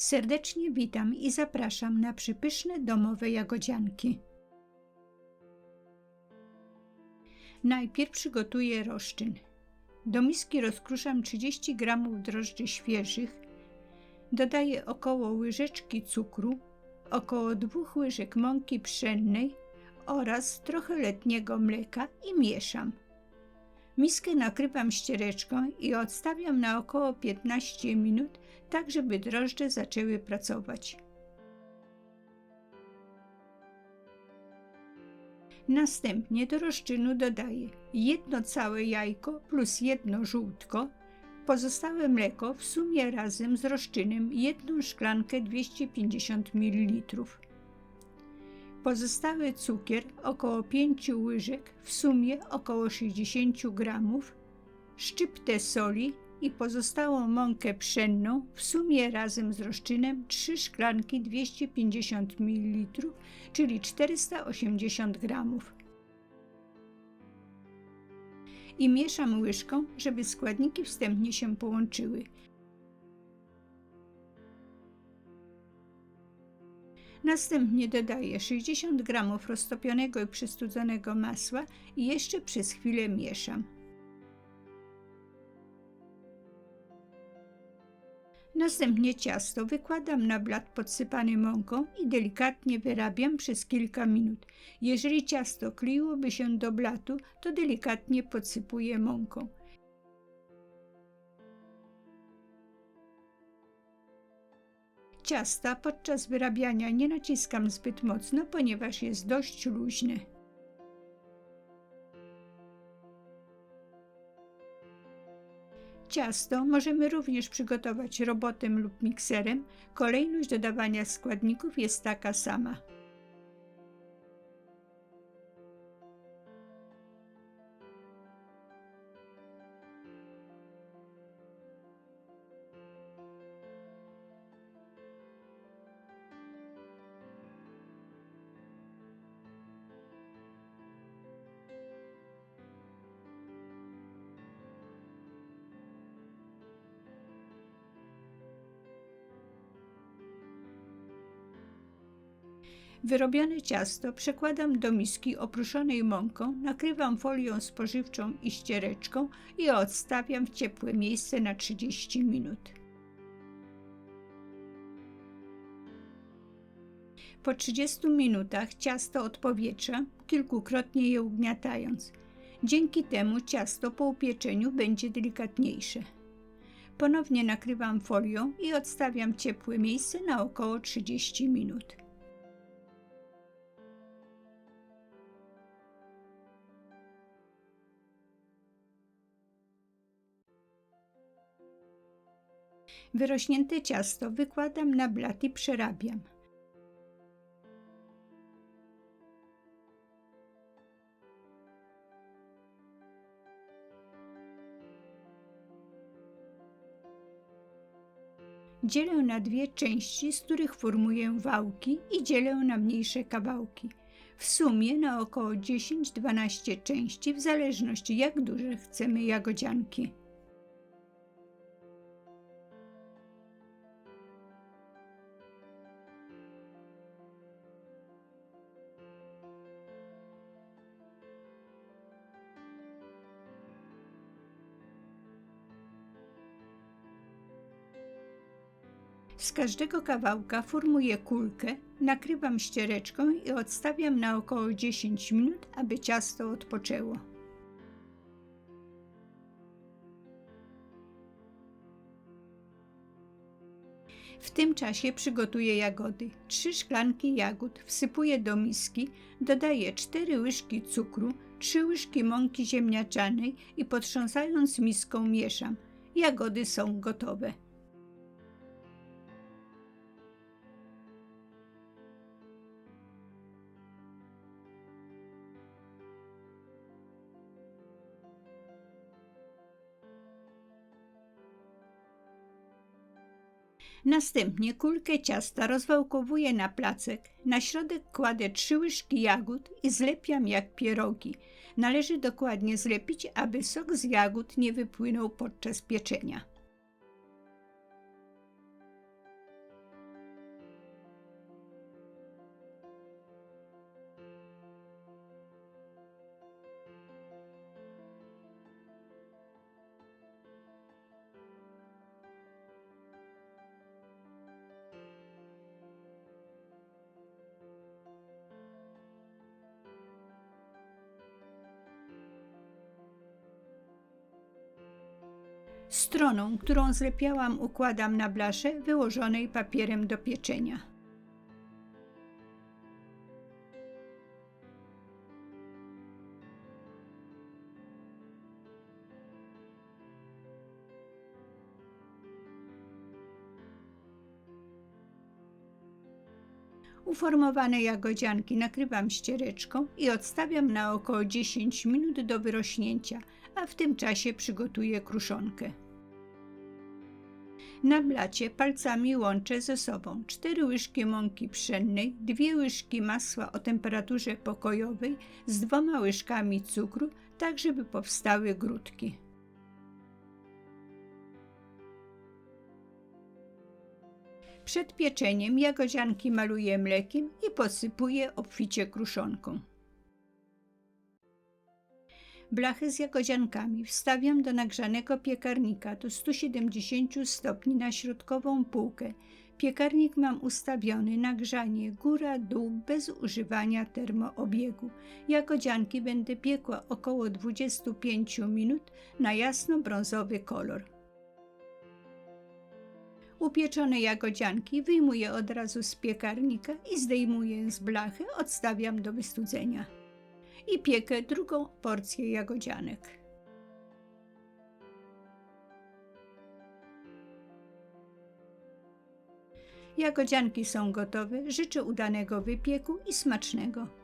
Serdecznie witam i zapraszam na przypyszne domowe jagodzianki. Najpierw przygotuję roszczyn. Do miski rozkruszam 30 g drożdży świeżych, dodaję około łyżeczki cukru, około 2 łyżek mąki pszennej oraz trochę letniego mleka i mieszam. Miskę nakrywam ściereczką i odstawiam na około 15 minut, tak żeby drożdże zaczęły pracować. Następnie do rozczynu dodaję jedno całe jajko plus jedno żółtko, pozostałe mleko w sumie razem z rozczynem jedną szklankę 250 ml. Pozostały cukier około 5 łyżek, w sumie około 60 gramów, szczyptę soli i pozostałą mąkę pszenną, w sumie razem z rozczynem 3 szklanki 250 ml, czyli 480 gramów. I mieszam łyżką, żeby składniki wstępnie się połączyły. Następnie dodaję 60 g roztopionego i przystudzonego masła i jeszcze przez chwilę mieszam. Następnie ciasto wykładam na blat podsypany mąką i delikatnie wyrabiam przez kilka minut. Jeżeli ciasto kleiłoby się do blatu, to delikatnie podsypuję mąką. Ciasta podczas wyrabiania nie naciskam zbyt mocno, ponieważ jest dość luźne. Ciasto możemy również przygotować robotem lub mikserem. Kolejność dodawania składników jest taka sama. Wyrobione ciasto przekładam do miski opruszonej mąką, nakrywam folią spożywczą i ściereczką i odstawiam w ciepłe miejsce na 30 minut. Po 30 minutach ciasto odpowietrza, kilkukrotnie je ugniatając. Dzięki temu ciasto po upieczeniu będzie delikatniejsze. Ponownie nakrywam folią i odstawiam ciepłe miejsce na około 30 minut. Wyrośnięte ciasto wykładam na blat i przerabiam. Dzielę na dwie części, z których formuję wałki i dzielę na mniejsze kawałki. W sumie na około 10-12 części, w zależności jak duże chcemy jagodzianki. Z każdego kawałka formuję kulkę, nakrywam ściereczką i odstawiam na około 10 minut, aby ciasto odpoczęło. W tym czasie przygotuję jagody. Trzy szklanki jagód wsypuję do miski, dodaję 4 łyżki cukru, 3 łyżki mąki ziemniaczanej i potrząsając miską mieszam. Jagody są gotowe. Następnie kulkę ciasta rozwałkowuję na placek, na środek kładę trzy łyżki jagód i zlepiam jak pierogi. Należy dokładnie zlepić, aby sok z jagód nie wypłynął podczas pieczenia. Stroną, którą zlepiałam, układam na blasze wyłożonej papierem do pieczenia. Uformowane jagodzianki nakrywam ściereczką i odstawiam na około 10 minut do wyrośnięcia, a w tym czasie przygotuję kruszonkę. Na blacie palcami łączę ze sobą 4 łyżki mąki pszennej, 2 łyżki masła o temperaturze pokojowej z dwoma łyżkami cukru, tak żeby powstały grudki. Przed pieczeniem jagodzianki maluję mlekiem i posypuję obficie kruszonką. Blachy z jagodziankami wstawiam do nagrzanego piekarnika do 170 stopni na środkową półkę. Piekarnik mam ustawiony na grzanie góra-dół bez używania termoobiegu. Jagodzianki będę piekła około 25 minut na jasno-brązowy kolor. Upieczone jagodzianki wyjmuję od razu z piekarnika i zdejmuję z blachy, odstawiam do wystudzenia. I piekę drugą porcję jagodzianek. Jagodzianki są gotowe. Życzę udanego wypieku i smacznego.